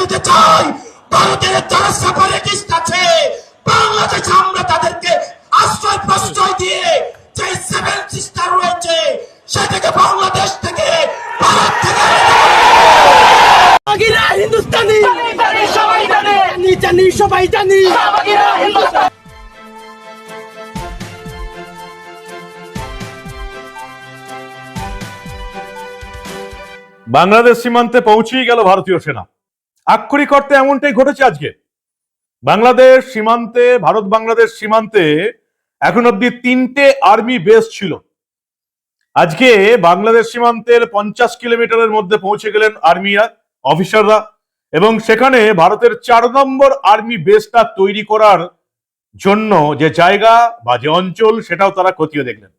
দিতে চাই ভারতের যারা সেপারেটিস্ট আছে বাংলাদেশে আমরা তাদেরকে আশ্রয় প্রশ্রয় দিয়ে যে সেভেন সিস্টার রয়েছে সেটাকে বাংলাদেশ থেকে ভারত থেকে হিন্দুস্তানি। সবাই জানে জানি জানি সবাই জানি হিন্দুস্তান। বাংলাদেশ সীমান্তে পৌঁছেই গেল ভারতীয় সেনা। আক্ষরিক অর্থে এমনটাই ঘটেছে আজকে। বাংলাদেশ সীমান্তে, ভারত বাংলাদেশ সীমান্তে এখন অব্দি তিনটে আর্মি বেস ছিল। আজকে বাংলাদেশ সীমান্তের পঞ্চাশ কিলোমিটারের মধ্যে পৌঁছে গেলেন আর্মিরা অফিসাররা এবং সেখানে ভারতের চার নম্বর আর্মি বেসটা তৈরি করার জন্য যে জায়গা বা যে অঞ্চল সেটাও তারা খতিয়ে দেখলেন।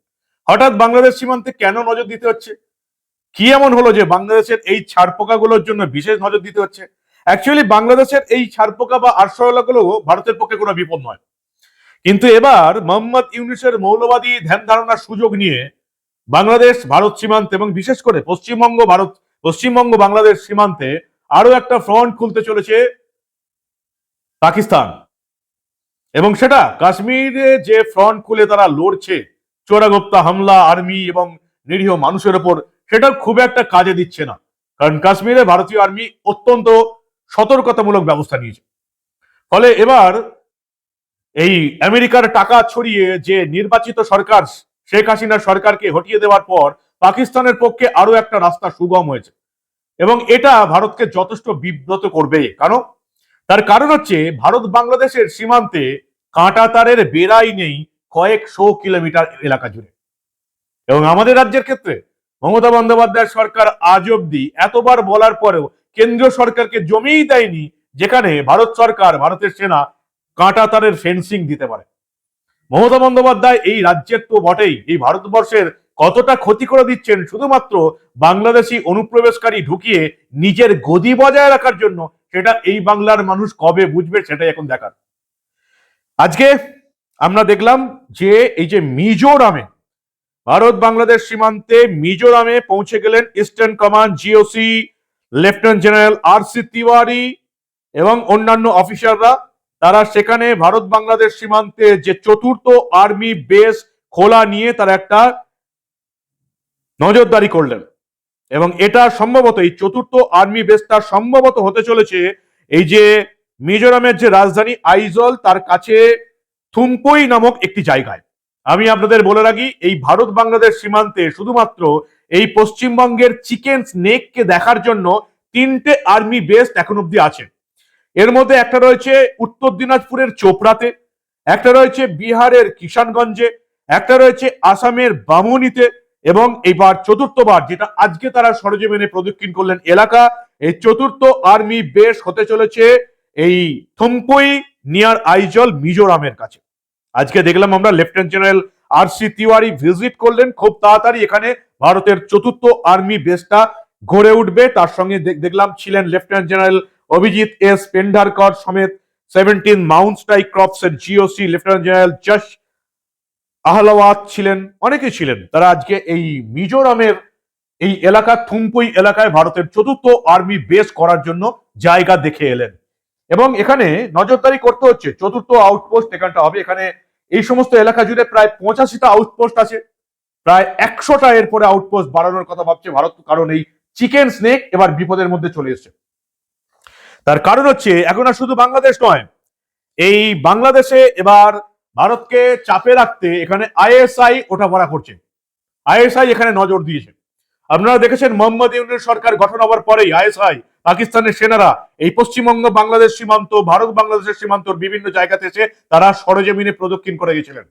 হঠাৎ বাংলাদেশ সীমান্তে কেন নজর দিতে হচ্ছে? কি এমন হলো যে বাংলাদেশের এই ছাড়পোকাগুলোর জন্য বিশেষ নজর দিতে হচ্ছে? অ্যাকচুয়ালি বাংলাদেশের এই ছাড়পোকা বা আরশোলাগুলো ভারতের পক্ষে কোনো বিপদ নয়। কিন্তু এবার মোহাম্মদ ইউনুসের মৌলবাদী ধ্যান ধারণার সুযোগ নিয়ে বাংলাদেশ, ভারত সীমান্তে এবং বিশেষ করে পশ্চিমবঙ্গ, ভারত, পশ্চিমবঙ্গ, বাংলাদেশ সীমান্তে আরও একটা ফ্রন্ট খুলতে চলেছে পাকিস্তান। এবং সেটা কাশ্মীরে যে ফ্রন্ট খুলে তারা লড়ছে, চোরাগোপ্তা হামলা আর্মি এবং নিরীহ মানুষের ওপর সেটা খুব একটা কাজে দিচ্ছে না। কারণ কাশ্মীরে ভারতীয় আর্মি অত্যন্ত সতর্কতামূলক ব্যবস্থা নিয়েছে। ফলে এবার এই আমেরিকার টাকা ছড়িয়ে যে নির্বাচিত সরকার, শেখ হাসিনার সরকারকে হটিয়ে দেওয়ার পর পাকিস্তানের পক্ষে আরও একটা রাস্তা সুগম হয়েছে। এবং এটা ভারতকে যথেষ্ট বিব্রত করবে। কারণ তার কারণ হচ্ছে ভারত বাংলাদেশের সীমান্তে কাঁটা তারের বেড়াই নেই কয়েকশো কিলোমিটার এলাকা জুড়ে। এবং আমাদের রাজ্যের ক্ষেত্রে মমতা বন্দ্যোপাধ্যায় সরকার আজ অব্দি এতবার বলার পরেও কেন্দ্রীয় সরকারকে জমিই দেয়নি, যেখানে ভারত সরকার, ভারতের সেনা কাঁটা তারের ফেন্সিং দিতে পারে। মমতা বন্দ্যোপাধ্যায় এই রাজ্যের তো বটেই, এই ভারতবর্ষের কতটা ক্ষতি করে দিচ্ছেন, শুধুমাত্র বাংলাদেশি অনুপ্রবেশকারী ঢুকিয়ে নিজের গদি বজায় রাখার জন্য, সেটা এই বাংলার মানুষ কবে বুঝবে সেটাই এখন দেখার। আজকে আমরা দেখলাম যে এই যে মিজোরামে ভারত বাংলাদেশ সীমান্তে মিজোরামে পৌঁছে গেলেন Eastern Command GOC Lieutenant General R C Tiwari এবং অন্যান্য অফিসাররা তারা সেখানে ভারত বাংলাদেশ সীমান্তে যে চতুর্থ আর্মি বেস খোলা নিয়ে তারা একটা নজরদারি করলেন। এবং এটা সম্ভবত, এই চতুর্থ আর্মি বেসটা সম্ভবত হতে চলেছে এই যে মিজোরামের যে রাজধানী আইজল, তার কাছে থুমপুই নামক একটি জায়গায়। আমি আপনাদের বলে রাখি, এই ভারত বাংলাদেশ সীমান্তে শুধুমাত্র এই পশ্চিমবঙ্গের চিকেন স্নেককে দেখার জন্য তিনটে আর্মি বেস এখন অব্দি আছে। এর মধ্যে একটা রয়েছে উত্তর দিনাজপুরের চোপড়াতে, একটা রয়েছে বিহারের কিষানগঞ্জে, একটা রয়েছে আসামের বামুনিতে এবং এইবার চতুর্থবার, যেটা আজকে তারা সরজমিনে প্রদক্ষিণ করলেন এলাকা, এই চতুর্থ আর্মি বেস হতে চলেছে এই থুমপুই, নিয়ার আইজল, মিজোরামের কাছে। আজকে দেখলাম আমরা Lieutenant General R C Tiwari visit করলেন, খুব তাড়াতাড়ি এখানে ভারতের চতুর্থ আর্মি বেসটা গড়ে উঠবে। তার সঙ্গে দেখলাম ছিলেন Lieutenant General Abhijit S Pendharkar সমেত সেভেন্টিন মাউন্ট স্ট্রাইক ক্রপস এর GOC Lieutenant General Yash Ahlawat ছিলেন, অনেকে ছিলেন। তারা আজকে এই মিজোরামের এই এলাকা, থুমপুই এলাকায় ভারতের চতুর্থ আর্মি বেস করার জন্য জায়গা দেখে এলেন। এবং এখানে নজরদারি করতে হচ্ছে, চতুর্থ আউটপোস্ট এখানটা হবে। এখানে এই সমস্ত এলাকা জুড়ে প্রায় পঁচাশিটা আউটপোস্ট আছে। প্রায় একশোটা এরপরে আউটপোস্ট বাড়ানোর কথা ভাবছে ভারত, কারণ এই চিকেন স্নেক এবার বিপদের মধ্যে চলে এসেছে। তার কারণ হচ্ছে, এখন আর শুধু বাংলাদেশ নয়, এই বাংলাদেশে এবার ভারতকে চাপে রাখতে এখানে আইএসআই ওঠাপড়া করছে। আইএসআই এখানে নজর দিয়েছে। আপনারা দেখেছেন মোহাম্মদ ইউনুস সরকার গঠন হওয়ার পরেই আইএসআই পাকিস্তানের সেনারা এই পশ্চিমবঙ্গ, বাংলাদেশ সীমান্ত, ভারত, বাংলাদেশের সীমান্তর বিভিন্ন জায়গাতে এসে তারা সরজমিনে প্রদক্ষিণ করে গেছিলেন।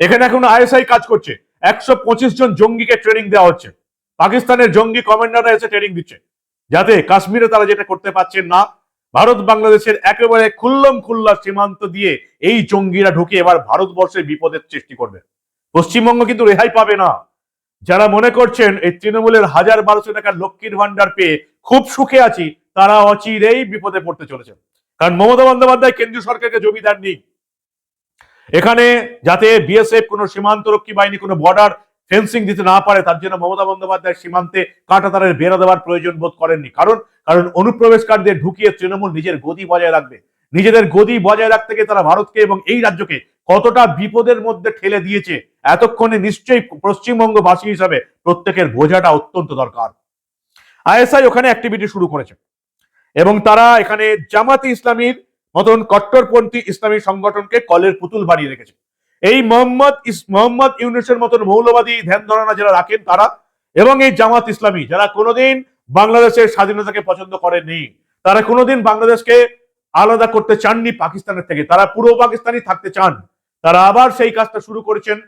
এখানে এখন আইএসআই কাজ করছে। একশো পঁচিশ জন জঙ্গিকে ট্রেনিং দেওয়া হচ্ছে। পাকিস্তানের জঙ্গি কমান্ডাররা এসে ট্রেনিং দিচ্ছে। যাতে কাশ্মীরে তারা যেটা করতে পারছেন না, ভারত, বাংলাদেশের একেবারে খুল্লম খুল্লা সীমান্ত দিয়ে এই জঙ্গিরা ঢুকে এবার ভারতবর্ষে বিপদের সৃষ্টি করবে। পশ্চিমবঙ্গ কিন্তু রেহাই পাবে না। যারা মনে করছেন, এই তৃণমূলের হাজার বারোশো টাকার লক্ষ্মীর ভান্ডার পেয়ে খুব সুখে আছি, তারা অচিরেই বিপদে পড়তে চলেছে। কারণ মমতা বন্দ্যোপাধ্যায় কেন্দ্রীয় সরকারকে জমি দেননি। এখানে যাতে বিএসএফ কোনো সীমান্তরক্ষী বাহিনী, কোনো বর্ডার ফেন্সিং দিতে না পারে, তার জন্য মমতা বন্দ্যোপাধ্যায় সীমান্তে কাঁটাতারের বেড়া দেওয়ার প্রয়োজন বোধ করেননি। কারণ কারণ অনুপ্রবেশকারীদের ঢুকিয়ে তৃণমূল নিজের গদি বজায় রাখবে। নিজেদের গদি বজায় রাখতে গিয়ে তারা ভারতকে এবং এই রাজ্যকে কতটা বিপদের মধ্যে ঠেলে দিয়েছে, এতক্ষণে নিশ্চয়ই পশ্চিমবঙ্গবাসী হিসাবে প্রত্যেকের বোঝাটা অত্যন্ত দরকার। আইএসআই ওখানে অ্যাক্টিভিটি শুরু করেছে। এবং তারা এখানে জামাতি ইসলামীর মতন কট্টরপন্থী ইসলামী সংগঠনকে কলের পুতুল বানিয়ে রেখেছে। এই মোহাম্মদ মোহাম্মদ ইউনুসের মতন মৌলবাদী ধ্যান ধারণা যারা রাখেন তারা এবং এই জামাত ইসলামী, যারা কোনোদিন বাংলাদেশের স্বাধীনতাকে পছন্দ করেননি, তারা কোনোদিন বাংলাদেশকে আলাদা করতে চাননি পাকিস্তানের থেকে, তারা পুরো পাকিস্তানি থাকতে চান। তারা আবার সেই কাজটা শুরু করেছেন।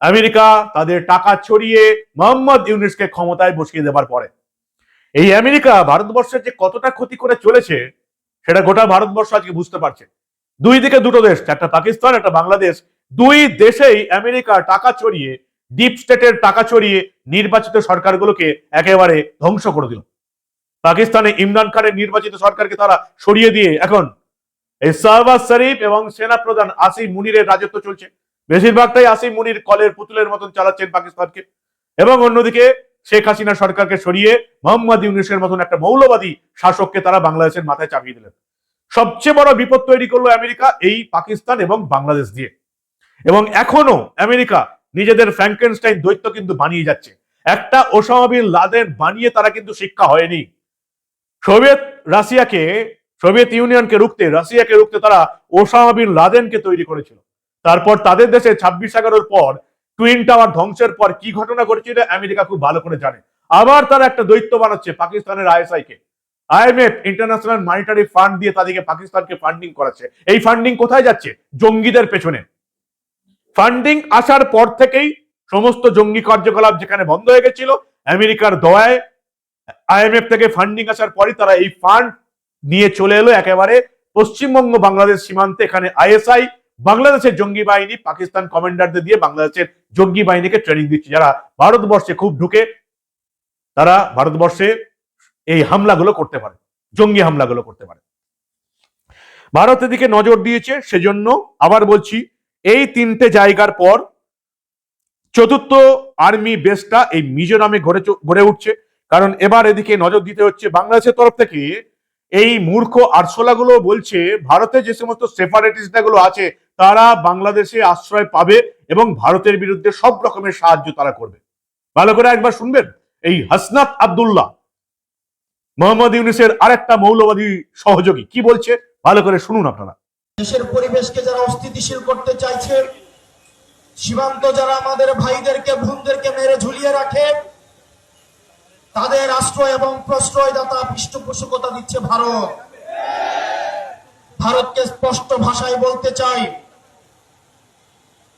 আমেরিকা তাদের টাকা ছড়িয়ে মোহাম্মদ ইউনুসকে ক্ষমতায় বসিয়ে দেবার পরে। এই আমেরিকা ভারতবর্ষের যে কতটা ক্ষতি করে চলেছে, সেটা গোটা ভারতবর্ষ আজকে বুঝতে পারছে। দুই দিকে দুটো দেশ একটা পাকিস্তান, একটা বাংলাদেশ, দুই দেশেই আমেরিকা টাকা ছড়িয়ে ডিপ স্টেটের টাকা ছড়িয়ে নির্বাচিত সরকারগুলোকে একেবারে ধ্বংস করে দিল। পাকিস্তানে ইমরান খানের নির্বাচিত সরকারকে তারা সরিয়ে দিয়ে এখন এই শাহবাজ শরীফ এবং সেনা প্রধান আসিম মুনিরের রাজত্ব চলছে। বেশিরভাগটাই আসিম মুনির কলের পুতুলের মতন চালাচ্ছেন পাকিস্তানকে। এবং অন্যদিকে শেখ হাসিনা সরকারকে সরিয়ে মোহাম্মদ ইউনুসের মতন একটা মৌলবাদী শাসককে তারা বাংলাদেশের মাথায় চাপিয়ে দিলেন। সবচেয়ে বড় বিপদ তৈরি করল আমেরিকা, এই পাকিস্তান এবং বাংলাদেশ দিয়ে। এবং এখনও আমেরিকা নিজেদের ফ্র্যাঙ্কেনস্টাইন দৈত্য কিন্তু বানিয়ে যাচ্ছে। একটা ওসামা বিন লাদেন বানিয়ে তারা কিন্তু শিক্ষা হয়নি। সোভিয়েত রাশিয়াকে, সোভিয়েত ইউনিয়নকে রুখতে, রাশিয়াকে রুখতে তারা ওসামা বিন লাদেনকে তৈরি করেছিল। তারপর তাদের দেশে ছাব্বিশ এগারোর পর টুইন টাওয়ার ধ্বংসের পর কি ঘটনা ঘটেছিল আমেরিকা খুব ভালো করে জানে। আবার তারা একটা দৈত্য বানাচ্ছে পাকিস্তানের আইএসআই কে আইএমএফ ইন্টারন্যাশনাল মনিটারি ফান্ড দিয়ে তাদেরকে পাকিস্তানকে ফান্ডিং করাচ্ছে। এই ফান্ডিং কোথায় যাচ্ছে? জঙ্গিদের পেছনে। ফান্ডিং আসার পর থেকেই সমস্ত জঙ্গি কার্যকলাপ যেখানে বন্ধ হয়ে গেছিল, আমেরিকার দয়ায় আইএমএফ থেকে ফান্ডিং আসার পরই তারা এই ফান্ড নিয়ে চলে এলো একেবারে পশ্চিমবঙ্গ বাংলাদেশ সীমান্তে। এখানে আইএসআই বাংলাদেশের জঙ্গি বাহিনী, পাকিস্তান কমান্ডারদের দিয়ে বাংলাদেশের জঙ্গি বাহিনীকে ট্রেনিং দিচ্ছে। যারা ভারতবর্ষে খুব ঢুকে, তারা ভারতবর্ষে এই হামলাগুলো করতে পারে, জঙ্গি হামলাগুলো করতে পারে। ভারতের দিকে নজর দিয়েছে, সেজন্য আবার বলছি, এই তিনটে জায়গার পর চতুর্থ আর্মি বেসটা এই মিজোরামে গড়ে চ- গড়ে উঠছে। কারণ এবার এদিকে নজর দিতে হচ্ছে, বাংলাদেশের তরফ থেকে এই মূর্খ আরশোলাগুলো বলছে, ভারতে যে সমস্ত সেপারেটিস্টগুলো আছে তারা বাংলাদেশে আশ্রয় পাবে এবং ভারতের বিরুদ্ধে সব রকমের সাহায্য তারা করবে। ভালো করে একবার শুনবেন? এই হাসনাত আব্দুল্লাহ, মোহাম্মদ ইউনিসের আরেকটা মৌলবাদী সহযোগী, কি বলছে? ভালো করে শুনুন আপনারা। দেশের পরিবেশকে যারা অস্থিতিশীল করতে চাইছে, সীমান্ত যারা আমাদের ভাইদেরকে, বোনদেরকে মেরে ঝুলিয়ে রাখে, তাদের আশ্রয় এবং প্রশ্রয়দাতা পৃষ্ঠপোষকতা দিচ্ছে ভারত। ভারতকে স্পষ্ট ভাষায় বলতে চাই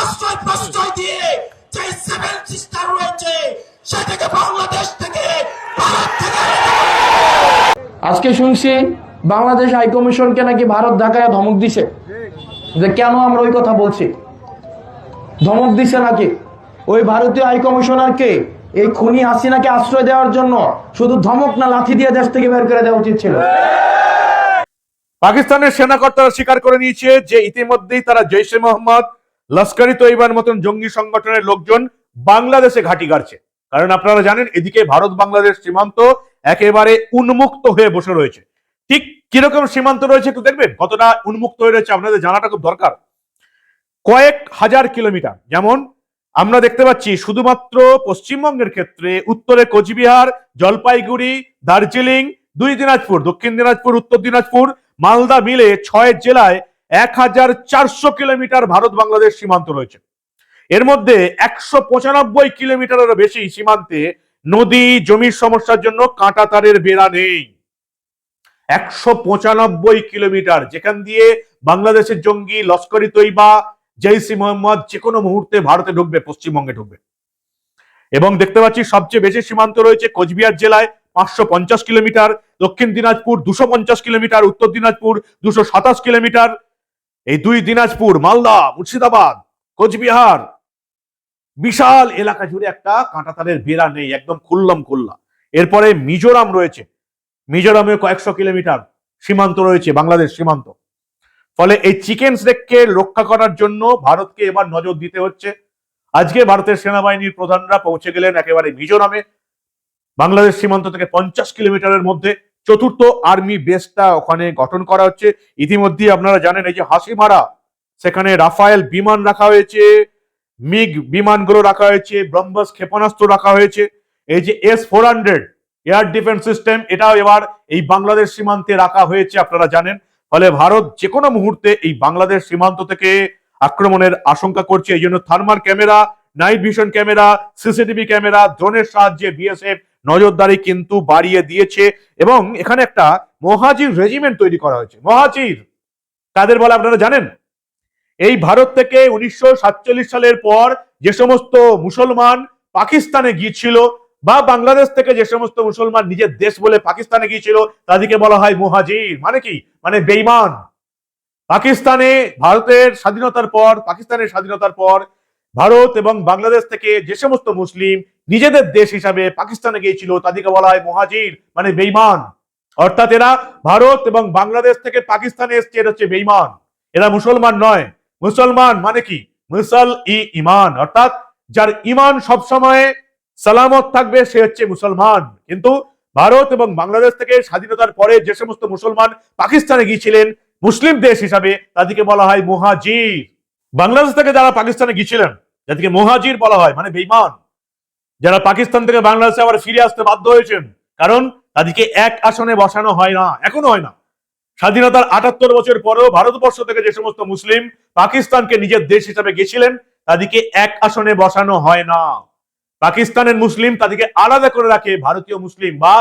আশ্রয় প্রশ্রয় দিয়ে যে সেভেন সিস্টার রয়েছে সেটাকে বাংলাদেশ থেকে ভারত থেকে। আজকে শুনছি বাংলাদেশ হাইকমিশনকে নাকি ভারত ঢাকায় ধমক দিছে। যে কেন আমরা ওই কথা বলছি? ধমক দিছে নাকি? ওই ভারতীয় হাইকমিশনারকে এই খুনি হাসিনাকে আশ্রয় দেওয়ার জন্য শুধু ধমক না লাথি দিয়ে দেশ থেকে বের করে দেওয়া উচিত ছিল। পাকিস্তানের সেনাকর্তারা স্বীকার করে নিয়েছে যে ইতিমধ্যেই তারা জৈশে মোহাম্মদ লস্করি তৈবার মতন জঙ্গি সংগঠনের লোকজন বাংলাদেশে ঘাঁটি গাড়ছে। কারণ আপনারা জানেন, এদিকে ভারত বাংলাদেশ সীমান্ত একেবারে উন্মুক্ত হয়ে বসে রয়েছে। ঠিক কীরকম সীমান্ত রয়েছে একটু দেখবেন? কতটা উন্মুক্ত হয়ে রয়েছে আপনাদের জানাটা খুব দরকার। কয়েক হাজার কিলোমিটার, যেমন আমরা দেখতে পাচ্ছি শুধুমাত্র পশ্চিমবঙ্গের ক্ষেত্রে উত্তরে কোচবিহার, জলপাইগুড়ি, দার্জিলিং, দুই দিনাজপুর, দক্ষিণ দিনাজপুর, উত্তর দিনাজপুর, মালদা মিলে ছয় জেলায় এক হাজার চারশো কিলোমিটার ভারত বাংলাদেশ সীমান্ত রয়েছে। এর মধ্যে একশো পঁচানব্বই কিলোমিটারেরও বেশি সীমান্তে নদী, জমির সমস্যার জন্য কাঁটা তারের বেড়া নেই। একশো পঁচানব্বই কিলোমিটার, যেখান দিয়ে বাংলাদেশের জঙ্গি লস্করি তৈবা জৈসি মোহাম্মদ যে কোনো মুহূর্তে ভারতে ঢুকবে, পশ্চিমবঙ্গে ঢুকবে। এবং দেখতে পাচ্ছি সবচেয়ে বেশি সীমান্ত রয়েছে কোচবিহার জেলায়, পাঁচশো পঞ্চাশ কিলোমিটার, দক্ষিণ দিনাজপুর দুশো পঞ্চাশ কিলোমিটার, উত্তর দিনাজপুর দুশো সাতাশ কিলোমিটার এই দুই দিনাজপুর, মালদা, মুর্শিদাবাদ, কোচবিহার, বিশাল এলাকা জুড়ে একটা কাঁটাতারের বেড়া নেই, একদম খুল্লম খুল্লা। এরপরে মিজোরাম রয়েছে। মিজোরামে কয়েকশো কিলোমিটার সীমান্ত রয়েছে, বাংলাদেশ সীমান্ত। ফলে এই চিকেন স্নেককে রক্ষা করার জন্য ভারতকে এবার নজর দিতে হচ্ছে। আজকে ভারতের সেনাবাহিনীর প্রধানরা পৌঁছে গেলেন একেবারে মিজোরামে। বাংলাদেশ সীমান্ত থেকে পঞ্চাশ কিলোমিটারের মধ্যে চতুর্থ আর্মি বেসটা ওখানে গঠন করা হচ্ছে। ইতিমধ্যে আপনারা জানেন, এই যে হাসিমারা, সেখানে রাফায়েল বিমান রাখা হয়েছে, মিগ বিমানগুলো রাখা হয়েছে, ব্রহ্মস ক্ষেপণাস্ত্র রাখা হয়েছে। এই যে S four hundred air defence system, এটাও এবার এই বাংলাদেশ সীমান্তে রাখা হয়েছে, আপনারা জানেন। ফলে ভারত যে কোনো মুহূর্তে এই বাংলাদেশ সীমান্ত থেকে আক্রমণের আশঙ্কা করছে। এই জন্য thermal camera, night vision camera, CCTV camera, ড্রোনের সাহায্যে বিএসএফ নজরদারি কিন্তু বাড়িয়ে দিয়েছে এবং এখানে একটা মহাজির রেজিমেন্ট তৈরি করা হয়েছে। মহাজির। কাদের বলে আপনারা জানেন? এই ভারত থেকে উনিশশো সাতচল্লিশ সালের পর যে সমস্ত মুসলমান পাকিস্তানে গিয়েছিল বা বাংলাদেশ থেকে যে সমস্ত মুসলমান নিজের দেশ বলে পাকিস্তানে গিয়েছিল, তাদেরকে বলা হয় মুহাজির। মানে কি? মানে বেইমান পাকিস্তানে ভারতের স্বাধীনতার পর, পাকিস্তানের স্বাধীনতার পর ভারত এবং বাংলাদেশ থেকে যে সমস্ত মুসলিম নিজেদের দেশ হিসাবে পাকিস্তানে গিয়েছিল, তাদেরকে বলা হয় মুহাজির মানে বেইমান অর্থাৎ এরা ভারত এবং বাংলাদেশ থেকে পাকিস্তানে এসছে, এরা হচ্ছে বেইমান এরা মুসলমান নয়। মুসলমান মানে কি? মুসল ই ইমান অর্থাৎ যার ইমান সবসময় সালামত থাকবে, সে হচ্ছে মুসলমান। কিন্তু ভারত এবং বাংলাদেশ থেকে স্বাধীনতার পরে যে সমস্ত মুসলমান পাকিস্তানে গিয়েছিলেন, মুসলিম দেশ হিসাবে তাদেরকে বলা হয় মুহাজির। বাংলাদেশ থেকে যারা পাকিস্তানে গিয়েছিলেন যাদেরকে মুহাজির বলা হয় মানে বেইমান যারা পাকিস্তান থেকে বাংলাদেশে আবার ফিরে আসতে বাধ্য হয়েছেন, কারণ তাদেরকে এক আসনে বসানো হয় না, এখনও হয় না। স্বাধীনতার আটাত্তর বছর পরেও ভারতবর্ষ থেকে যে সমস্ত মুসলিম পাকিস্তানকে নিজের দেশ হিসাবে গেছিলেন, তাদেরকে এক আসনে বসানো হয় না। পাকিস্তানের মুসলিম তাদেরকে আলাদা করে রাখে ভারতীয় মুসলিম বা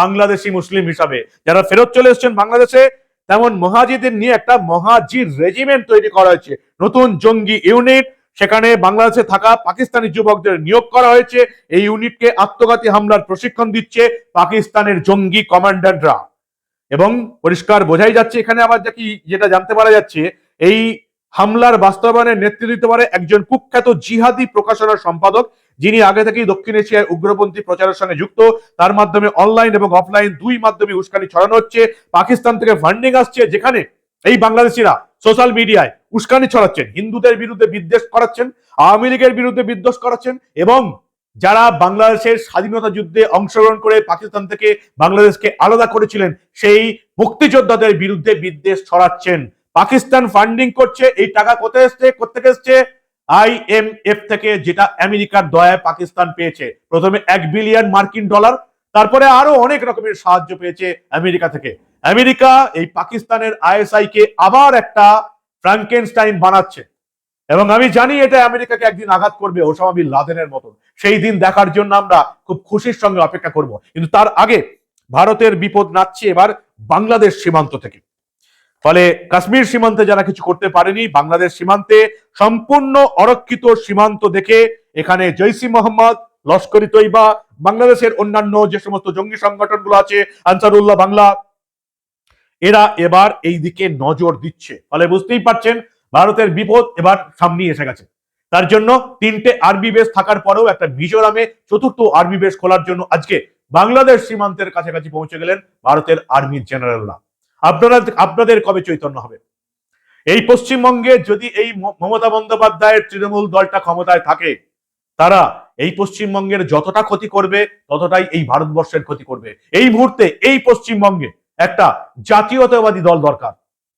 বাংলাদেশি মুসলিম হিসাবে। যারা ফেরত চলে এসেছেন বাংলাদেশে, তেমন মহাজিদের নিয়ে একটা মহাজির রেজিমেন্ট তৈরি করা হয়েছে। নতুন জঙ্গি ইউনিট সেখানে বাংলাদেশে থাকা পাকিস্তানি যুবকদের নিয়োগ করা হয়েছে। এই ইউনিটকে আত্মঘাতী হামলার প্রশিক্ষণ দিচ্ছে পাকিস্তানের জঙ্গি কমান্ডাররা। এবং পরিষ্কার বোঝাই যাচ্ছে, এখানে আবার যা কি যেটা জানতে পারা যাচ্ছে, এই হামলার বাস্তবায়নের নেতৃত্ব দিতে পারে একজন কুখ্যাত জিহাদি প্রকাশনার সম্পাদক, যিনি আগে থেকেই দক্ষিণ এশিয়ায় উগ্রপন্থী প্রচারের সঙ্গে যুক্ত। তার মাধ্যমে অনলাইন এবং অফলাইন দুই মাধ্যমে উস্কানি ছড়ানো হচ্ছে। পাকিস্তান থেকে ফান্ডিং আসছে, যেখানে এই বাংলাদেশিরা সোশ্যাল মিডিয়ায় উস্কানি ছড়াচ্ছেন, হিন্দুদের বিরুদ্ধে বিদ্বেষ করাচ্ছেন আওয়ামী লীগের বিরুদ্ধে বিদ্বেষ করাচ্ছেন এবং যারা বাংলাদেশের স্বাধীনতা যুদ্ধে অংশগ্রহণ করে পাকিস্তান থেকে বাংলাদেশকে আলাদা করেছিলেন, সেই মুক্তিযোদ্ধাদের বিরুদ্ধে বিদ্বেষ ছড়াচ্ছেন। পাকিস্তান ফান্ডিং করছে, এই টাকা কোথায় এসছে কোথেকে এসছে? আইএমএফ থেকে, যেটা আমেরিকার দয়ায় পাকিস্তান পেয়েছে। প্রথমে এক বিলিয়ন মার্কিন ডলার তারপরে আরও অনেক রকমের সাহায্য পেয়েছে আমেরিকা থেকে। আমেরিকা এই পাকিস্তানের আইএসআই কে আবার একটা ফ্রাঙ্কেনস্টাইন বানাচ্ছে। এবং আমি জানি এটা আমেরিকাকে একদিন আঘাত করবে ওসামা বিন লাদেনের মতন। সেই দিন দেখার জন্য আমরা খুব খুশির সঙ্গে অপেক্ষা করব। কিন্তু তার আগে ভারতের বিপদ নাচছে এবার বাংলাদেশ সীমান্ত থেকে। ফলে কাশ্মীর সীমান্তে যারা কিছু করতে পারেনি, বাংলাদেশ সীমান্তে সম্পূর্ণ অরক্ষিত সীমান্ত দেখে এখানে জৈসি মোহাম্মদ লস্করি তৈবা, বাংলাদেশের অন্যান্য যে সমস্ত জঙ্গি সংগঠনগুলো আছে, আনসারুল্লাহ বাংলা, এরা এবার এই দিকে নজর দিচ্ছে। ফলে বুঝতেই পারছেন, ভারতের বিপদ এবার সামনে এসে গেছে। তার জন্য তিনটে আর্মি বেস থাকার পরেও একটা মিজোরামে চতুর্থ আর্মি বেস খোলার জন্য আজকে বাংলাদেশ সীমান্তের কাছাকাছি পৌঁছে গেলেন ভারতের আর্মি জেনারেলরা আপনারা, আপনাদের কবে চৈতন্য হবে? এই পশ্চিমবঙ্গে যদি এই মমতা বন্দ্যোপাধ্যায়ের তৃণমূল দলটা ক্ষমতায় থাকে, তারা এই পশ্চিমবঙ্গের যতটা ক্ষতি করবে, ততটাই এই ভারতবর্ষের ক্ষতি করবে। এই মুহূর্তে এই পশ্চিমবঙ্গে একটা জাতীয়তাবাদী দল দরকার,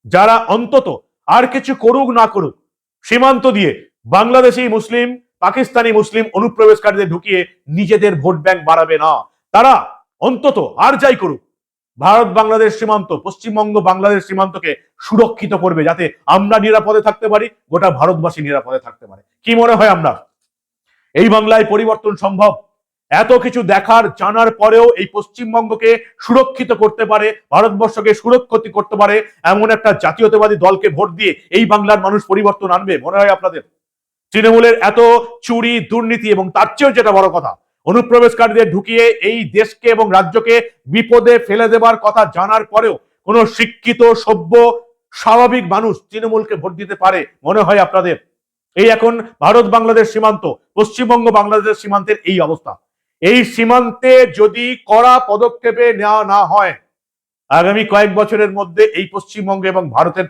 যারা অন্তত আর কিছু করুক না করুক, সীমান্ত দিয়ে বাংলাদেশি মুসলিম, পাকিস্তানি মুসলিম অনুপ্রবেশকারীদের ঢুকিয়ে নিজেদের ভোট ব্যাংক বাড়াবে না। তারা অন্তত আর যাই করুক, ভারত বাংলাদেশ সীমান্ত, পশ্চিমবঙ্গ বাংলাদেশ সীমান্তকে সুরক্ষিত করবে, যাতে আমরা নিরাপদে থাকতে পারি, গোটা ভারতবাসী নিরাপদে থাকতে পারে। কি মনে হয় আমরা এই বাংলায় পরিবর্তন সম্ভব। এত কিছু দেখার, জানার পরেও এই পশ্চিমবঙ্গকে সুরক্ষিত করতে পারে, ভারতবর্ষকে সুরক্ষিত করতে পারে, এমন একটা জাতীয়তাবাদী দলকে ভোট দিয়ে এই বাংলার মানুষ পরিবর্তন আনবে, মনে হয় আপনাদের? তৃণমূলের এত চুরি, দুর্নীতি এবং তার চেয়েও যেটা বড় কথা, অনুপ্রবেশকারীদের ঢুকিয়ে এই দেশকে এবং রাজ্যকে বিপদে ফেলে দেবার কথা জানার পরেও কোন শিক্ষিত, সভ্য, স্বাভাবিক মানুষ তৃণমূলকে ভোট দিতে পারে, মনে হয় আপনাদের? এই এখন ভারত বাংলাদেশ সীমান্ত, পশ্চিমবঙ্গ বাংলাদেশ সীমান্তের এই অবস্থা। এই সীমান্তে যদি কড়া পদক্ষেপে নেওয়া না হয়, আগামী কয়েক বছরের মধ্যে এই পশ্চিমবঙ্গ এবং ভারতের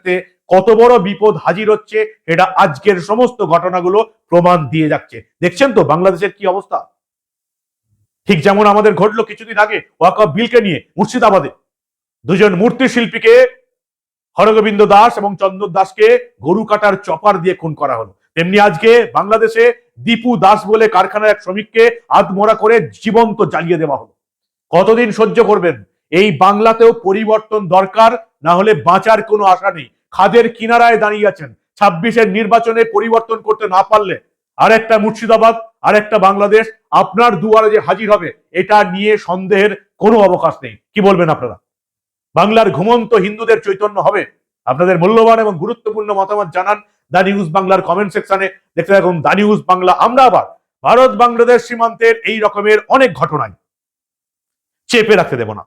কত বড় বিপদ হাজির হচ্ছে এটা আজকের সমস্ত ঘটনাগুলো প্রমাণ দিয়ে যাচ্ছে। দেখছেন তো বাংলাদেশের কি অবস্থা? ঠিক যেমন আমাদের ঘটলো কিছুদিন আগে ওয়াকফ বিলকে নিয়ে, মুর্শিদাবাদে। দুজন মূর্তি শিল্পীকে হরগোবিন্দ দাস এবং চন্দন দাসকে গরু কাটার চপার দিয়ে খুন করা হলো। তেমনি আজকে বাংলাদেশে দীপু দাস বলে কারখানার এক শ্রমিককে আধমরা করে জীবন্ত জ্বালিয়ে দেওয়া হলো। কতদিন সহ্য করবেন? এই বাংলাতেও পরিবর্তন দরকার, না হলে বাঁচার কোনো আশা নেই। খাদের কিনারায় দাঁড়িয়ে আছেন। ছাব্বিশের নির্বাচনে পরিবর্তন করতে না পারলে আর একটা মুর্শিদাবাদ আর একটা বাংলাদেশ, আপনার দুয়ারে যে হাজির হবে, এটা নিয়ে সন্দেহের কোনো অবকাশ নেই। কি বলবেন আপনারা? বাংলার ঘুমন্ত হিন্দুদের চৈতন্য হবে। আপনাদের মূল্যবান এবং গুরুত্বপূর্ণ মতামত জানান দা নিউজ বাংলার কমেন্ট সেকশনে দেখতে থাকুন দা নিউজ বাংলা আমরা আবার ভারত বাংলাদেশ সীমান্তের এই রকমের অনেক ঘটনায় চেপে রাখতে দেব না।